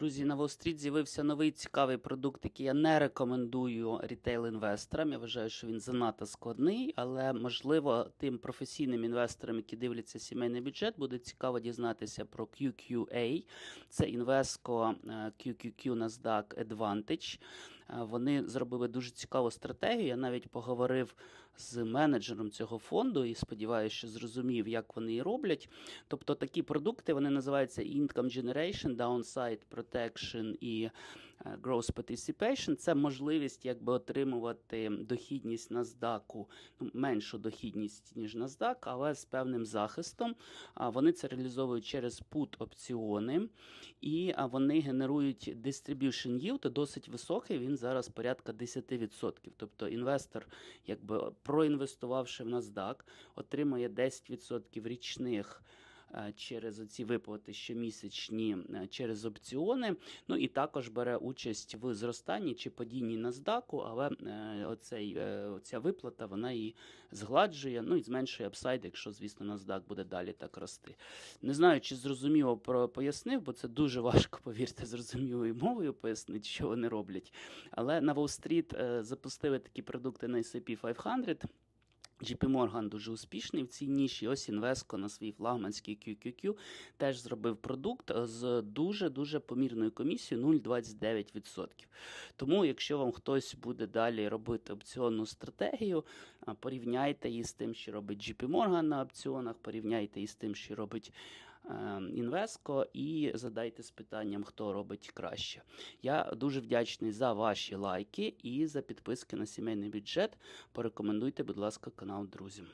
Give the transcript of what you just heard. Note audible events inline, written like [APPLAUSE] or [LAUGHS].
Друзі, на Wall Street з'явився новий цікавий продукт, який я не рекомендую рітейл-інвесторам. Я вважаю, що він занадто складний, але можливо тим професійним інвесторам, які дивляться сімейний бюджет, буде цікаво дізнатися про QQA. Це е, QQQ NASDAQ Advantage. Е, Вони зробили дуже цікаву стратегію. Я навіть поговорив з менеджером цього фонду і сподіваюся, що зрозумів, як вони роблять. Тобто такі продукти вони називаються Income Generation, Downside Protection і е, Growth Participation. Це можливість якби отримувати дохідність NASDAQ, ну, меншу дохідність, ніж NASDAQ, але з певним захистом. Вони це реалізовують через put опціони, і вони генерують distribution yield досить високий. Він зараз порядка 10%. Тобто інвестор, якби проінвестувавши в NASDAQ, отримує 10% річних. Е, Через ці виплати щомісячні е, через опціони, ну і також бере участь в зростанні чи падінні NASDAQ, але е, оцей, оця виплата вона її згладжує, ну і зменшує апсайд, якщо, звісно, NASDAQ буде далі так рости. Не знаю, чи зрозуміло пояснив, бо це дуже важко, [LAUGHS] повірте, зрозумілою мовою пояснити, що вони роблять. Але на Wall Street запустили такі продукти на S&P 500. JP Morgan дуже успішний в цій ніші. Ось Інвеско на свій флагманський QQQ теж зробив продукт з дуже-дуже помірною комісією 0,29%. Тому, якщо вам хтось буде далі робити опціонну стратегію, порівняйте її з тим, що робить JP Morgan на опціонах, порівняйте її з тим, що робить Інвеско, і задайте з питанням, хто робить краще. Я дуже вдячний за ваші лайки і за підписки на сімейний бюджет. Порекомендуйте, будь ласка, канал друзям.